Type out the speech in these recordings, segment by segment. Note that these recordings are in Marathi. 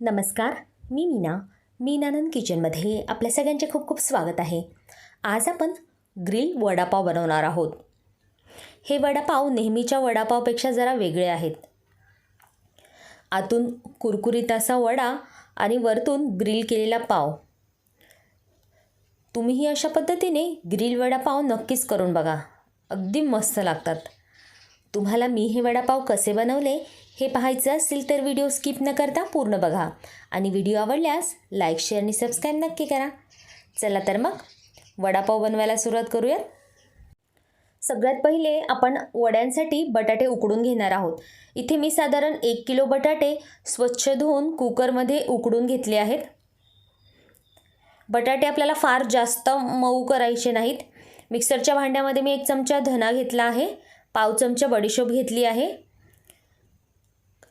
नमस्कार मी मीना. मीनानंद किचनमध्ये आपल्या सगळ्यांचे खूप खूप स्वागत आहे. आज आपण ग्रिल वडापाव बनवणार आहोत. हे वडापाव नेहमीच्या वडापावपेक्षा जरा वेगळे आहेत. आतून कुरकुरीत असा वडा आणि वरतून ग्रिल केलेला पाव. तुम्हीही अशा पद्धतीने ग्रिल वडापाव नक्कीच करून बघा. अगदी मस्त लागतात. तुम्हाला मी हे वडापाव कसे बनवले हे पाहायचं असेल तर व्हिडिओ स्किप न करता पूर्ण बघा. आणि व्हिडिओ आवडल्यास लाईक शेअर आणि सबस्क्राईब नक्की करा. चला तर मग वडापाव बनवायला सुरुवात करूयात. सगळ्यात पहिले आपण वड्यांसाठी बटाटे उकडून घेणार आहोत. इथे मी साधारण एक किलो बटाटे स्वच्छ धुवून कुकरमध्ये उकडून घेतले आहेत. बटाटे आपल्याला फार जास्त मऊ करायचे नाहीत. मिक्सरच्या भांड्यामध्ये मी एक चमचा धना घेतला आहे. पाव चमचा बडीशोप घेतली आहे.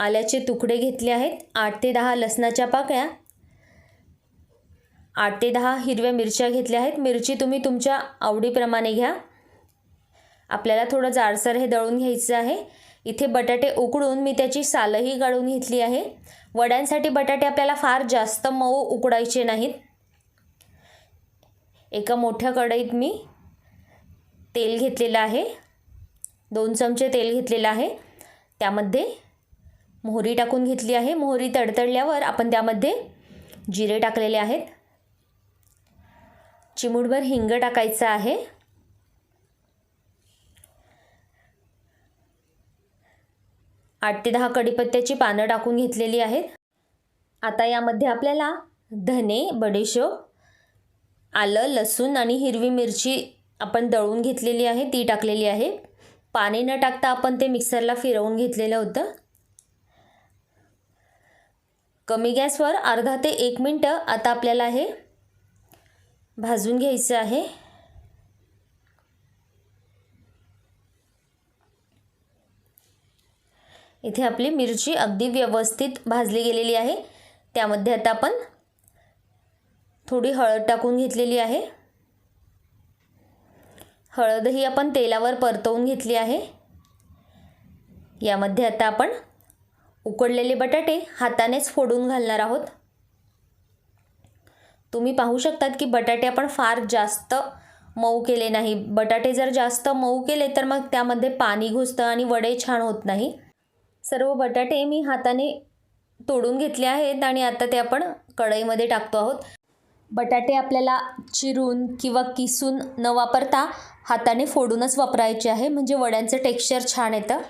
आल्याचे तुकडे घेतले आहेत. आठ ते दहा लसणाच्या पाकळ्या. आठ ते दहा हिरव्या मिरच्या घेतल्या आहेत. मिरची तुम्ही तुमच्या आवडीप्रमाणे घ्या. आपल्याला थोडं जाडसर हे दळून घ्यायचं आहे. इथे बटाटे उकडून मी त्याची सालही गाळून घेतली आहे. वड्यांसाठी बटाटे आपल्याला फार जास्त मऊ उकडायचे नाहीत. एका मोठ्या कढईत मी तेल घेतलेलं आहे. दोन चमचे तेल घेतलेलं आहे. त्यामध्ये मोहरी टाकून घेतली आहे. मोहरी तडतडल्यावर आपण त्यामध्ये जिरे टाकलेले आहेत. चिमूटभर हिंग टाकायचं आहे. आठ ते दहा कडीपत्त्याची पानं टाकून घेतलेली आहेत. आता यामध्ये आपल्याला धने बडेशो आलं लसूण आणि हिरवी मिरची आपण दळून घेतलेली आहे. ती टाकलेली आहे. पाणी न टाकता आपण ते मिक्सरला फिरवून घेतलेलं होतं. कमी गॅसवर अर्धा ते एक मिनटं आता आपल्याला हे भाजून घ्यायचं आहे. इथे आपली मिरची अगदी व्यवस्थित भाजली गेलेली आहे. त्यामध्ये आता आपण थोडी हळद टाकून घेतलेली आहे. हळदही आपण तेलावर परतवून घेतली आहे. यामध्ये आता आपण उकडलेले बटाटे हातानेच फोडून घालणार आहोत. तुम्ही पाहू शकतात की बटाटे आपण फार जास्त मऊ केले नाही. बटाटे जर जास्त मऊ केले तर मग त्यामध्ये पाणी घुसतं आणि वडे छान होत नाही. सर्व बटाटे मी हाताने तोडून घेतले आहेत आणि आता ते आपण कढईमध्ये टाकतो आहोत. बटाटे आपल्याला चिरून किंवा किसून न वापरता हाताने फोडूनच वापरायचे आहे. म्हणजे वड्यांचं टेक्स्चर छान येतं.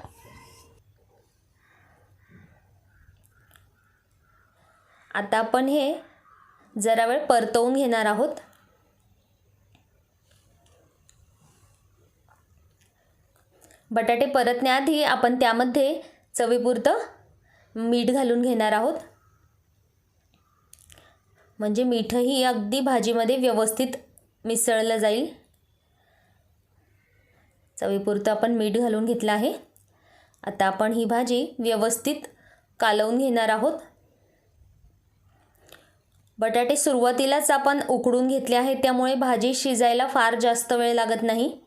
आता आपण हे जरा वेळ परतवून घेणार आहोत. बटाटे परतण्याआधी आपण त्यामध्ये चवीपुरतं मीठ घालून घेणार आहोत. म्हणजे मीठही अगदी भाजीमध्ये व्यवस्थित मिसळलं जाईल. चवीपुरतं आपण मीठ घालून घेतलं आहे. आता आपण ही भाजी व्यवस्थित कालवून घेणार आहोत. बटाटे सुरुवातीलाच आपण उकडून घेतले आहेत त्यामुळे भाजी शिजायला फार जास्त वेळ लागत नाही.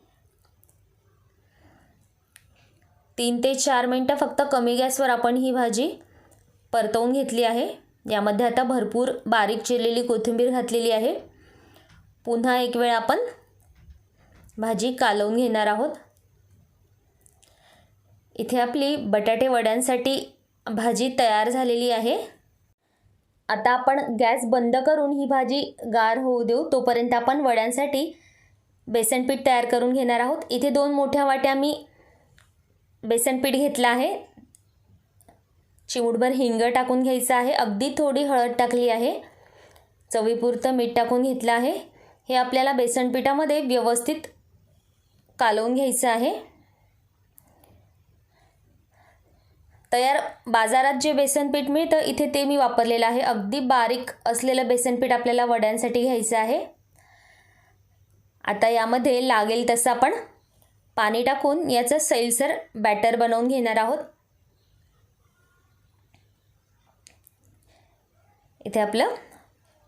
तीन ते चार मिनटं फक्त कमी गॅसवर आपण ही भाजी परतवून घेतली आहे. यामध्ये आता भरपूर बारीक चिरलेली कोथिंबीर घातलेली आहे. पुन्हा एक वेळ आपण भाजी कालवून घेणार आहोत. इथे आपली बटाटे वड्यांसाठी भाजी तयार झालेली आहे. आता आपण गॅस बंद करून ही भाजी गार होऊ देऊ. तोपर्यंत आपण वड्यांसाठी बेसनपीठ तयार करून घेणार आहोत. इथे दोन मोठ्या वाट्या मी बेसनपीठ घेतलं आहे. चिमूटभर हिंग टाकून घ्यायचं आहे. अगदी थोडी हळद टाकली आहे. चवीपुरतं मीठ टाकून घेतलं आहे. हे आपल्याला बेसनपीठामध्ये व्यवस्थित कालवून घ्यायचं आहे. तयार बाजारात जे बेसनपीठ मिळतं इथे ते मी वापरलेलं आहे. अगदी बारीक असलेलं बेसनपीठ आपल्याला वड्यांसाठी घ्यायचं आहे. आता यामध्ये लागेल तसं आपण पाणी टाकून याचं सैलसर बॅटर बनवून घेणार आहोत. इथे आपलं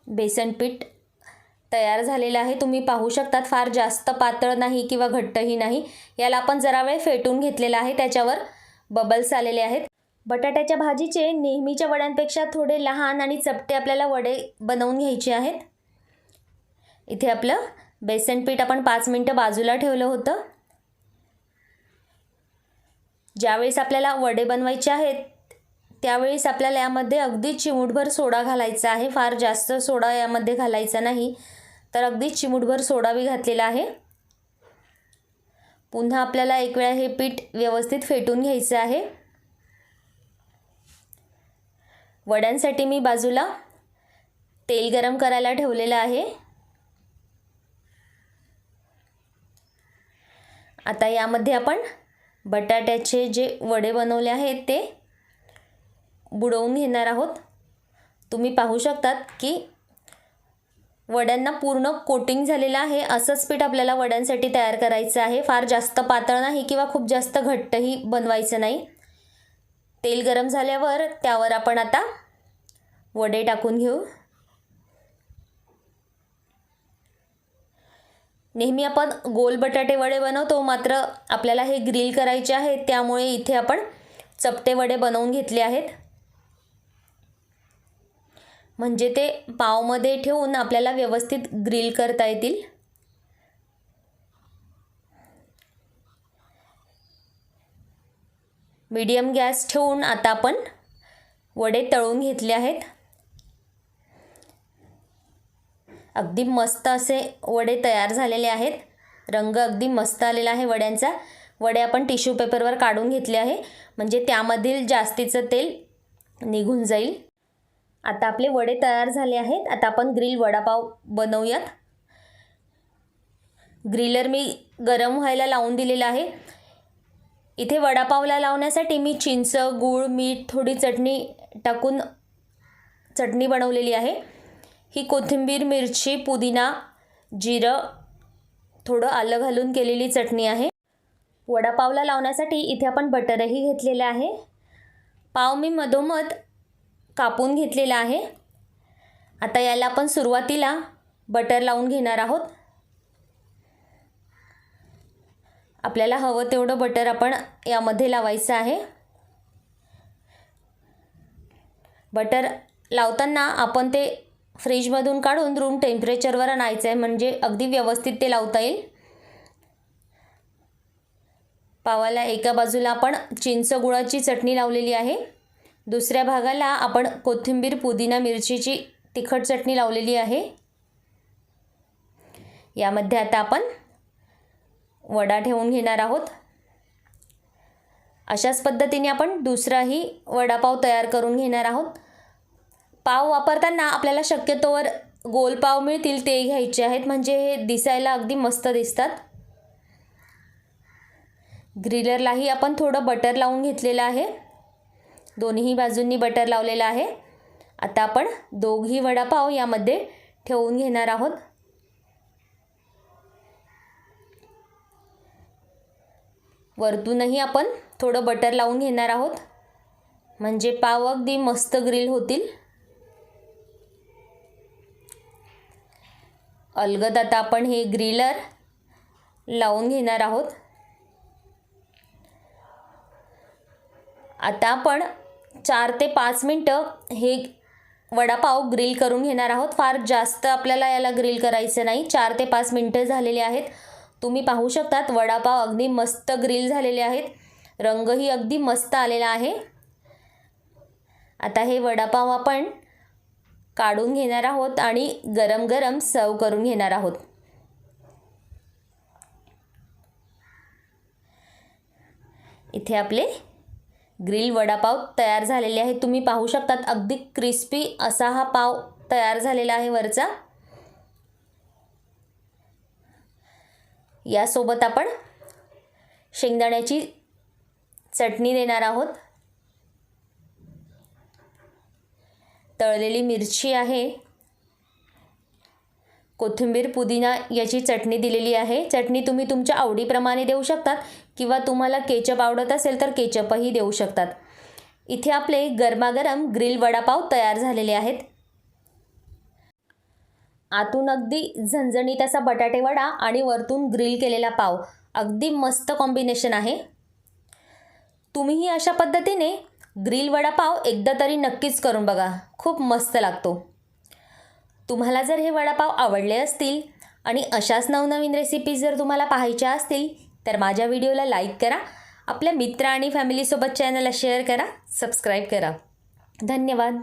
बेसनपीठ तयार झालेलं आहे. तुम्ही पाहू शकतात फार जास्त पातळ नाही किंवा घट्टही नाही. याला आपण जरा वेळ फेटून घेतलेला आहे. त्याच्यावर बबल्स आलेले आहेत. बटाट्याच्या भाजीचे नेहमीच्या वड्यांपेक्षा थोडे लहान आणि चपटे आपल्याला वडे बनवून घ्यायचे आहेत. इथे आपलं बेसन पीठ आपण पाच मिनटं बाजूला ठेवलं होतं. ज्यावेळेस आपल्याला वडे बनवायचे आहेत त्यावेळेस आपल्याला यामध्ये अगदी चिमूटभर सोडा घालायचा आहे. फार जास्त सोडा यामध्ये घालायचा नाही. तर अगदी चिमूटभर सोडावी घातलेला आहे. पुन्हा आपल्याला एक वेळा हे पीठ व्यवस्थित फेटून घ्यायचं आहे. वड्यांसाठी मी बाजूला तेल गरम करायला ठेवलेलं आहे. आता यामध्ये आपण बटाट्याचे जे वडे बनवले आहेत ते बुडवून घेणार आहोत. तुम्ही पाहू शकतात की वड्यांना पूर्ण कोटिंग झालेलं आहे. असंच पीठ आपल्याला वड्यांसाठी तयार करायचं आहे. फार जास्त पातळ नाही किंवा खूप जास्त घट्टही बनवायचं नाही. तेल गरम झाल्यावर त्यावर आपण आता वडे टाकून घेऊ. नेहमी आपण गोल बटाटे वडे बनवतो मात्र आपल्याला हे ग्रिल करायचे आहे त्यामुळे इथे आपण चपटे वडे बनवून घेतले आहेत. म्हणजे ते पावमध्ये ठेवून आपल्याला व्यवस्थित ग्रिल करता येतील. मीडियम गॅस ठेवून आता आपण वडे तळून घेतले आहेत. अगदी मस्त असे वडे तयार झालेले आहेत. रंग अगदी मस्त आलेला आहे वड्यांचा. वडे आपण टिश्यू पेपरवर काढून घेतले आहे. म्हणजे त्यामधील जास्तीचं तेल निघून जाईल. आता आपले वडे तयार झाले आहेत. आता आपण ग्रिल वडापाव बनवूयात. ग्रिलर मी गरम व्हायला लावून दिलेला आहे. इथे वडापावला लावण्यासाठी मी चिंच गूळ मीठ थोडी चटणी टाकून चटणी बनवलेली आहे. ही कोथिंबीर मिरची पुदिना जिरं थोडं आलं घालून केलेली चटणी आहे. वडापावला लावण्यासाठी इथे आपण बटरही घेतलेलं आहे. पाव मी मधोमध कापून घेतलेला आहे. आता याला आपण सुरुवातीला बटर लावून घेणार आहोत. आपल्याला हवं तेवढं बटर आपण यामध्ये लावायचं आहे. बटर लावताना आपण ते फ्रीजमधून काढून रूम टेम्परेचरवर आणायचं आहे म्हणजे अगदी व्यवस्थित ते लावता येईल. पावाला एका बाजूला आपण चिंच गुळाची चटणी लावलेली आहे. दुसऱ्या भागाला आपण कोथिंबीर पुदिना मिरचीची तिखट चटणी लावलेली आहे. यामध्ये आता आपण वडा ठेवून घेणार आहोत. अशाच पद्धतीने आपण दुसराही वडापाव तयार करून घेणार आहोत. पाव वापरताना आपल्याला शक्यतोवर गोल पाव मिळतील ते घ्यायचे आहेत. म्हणजे हे दिसायला अगदी मस्त दिसतात. ग्रिलरलाही आपण थोडं बटर लावून घेतलेलं आहे. दोन्ही बाजूंनी बटर लावलेलं आहे. आता आपण दोघी वडापाव यामध्ये ठेवून घेणार आहोत. वरतूनही आपण थोडं बटर लावून घेणार आहोत. म्हणजे पाव अगदी मस्त ग्रिल होतील. अलगद आता आपण हे ग्रिलर लावून घेणार आहोत. आता आपण चार ते पाच मिनटं हे वडापाव ग्रिल करून घेणार आहोत. फार जास्त आपल्याला याला ग्रिल करायचं नाही. चार ते पाच मिनटं झालेले आहेत. तुम्ही पाहू शकतात वडापाव अगदी मस्त ग्रिल झालेले आहेत. रंगही अगदी मस्त आलेला आहे. आता हे वडापाव आपण काढून घेणार आहोत आणि गरम गरम सर्व करून घेणार आहोत. इथे आपले ग्रिल वडापाव तयार झालेले आहे. तुम्ही पाहू शकतात अगदी क्रिस्पी असा हा पाव तयार झालेला आहे वरचा. यासोबत आपण शेंगदाण्याची चटणी देणार आहोत. तळलेली मिरची आहे. कोथिंबीर पुदिना याची चटणी दिलेली आहे. चटणी तुम्ही तुमच्या आवडीप्रमाणे देऊ शकतात किंवा तुम्हाला केचप आवडत असेल तर केचपही देऊ शकतात. इथे आपले गरमागरम ग्रिल वडापाव तयार झालेले आहेत. आतून अगदी झणझणीत असा बटाटे वडा आणि वरतून ग्रिल केलेला पाव. अगदी मस्त कॉम्बिनेशन आहे. तुम्हीही अशा पद्धतीने ग्रिल वडापाव एकदा तरी नक्कीच करून बघा. खूप मस्त लागतो. तुम्हाला जर हे वडापाव आवडले असतील आणि अशाच नवनवीन रेसिपीज जर तुम्हाला पाहायच्या असतील तर माझ्या व्हिडिओला लाईक करा. आपल्या मित्र आणि फॅमिलीसोबत चॅनलला शेअर करा. सबस्क्राईब करा. धन्यवाद.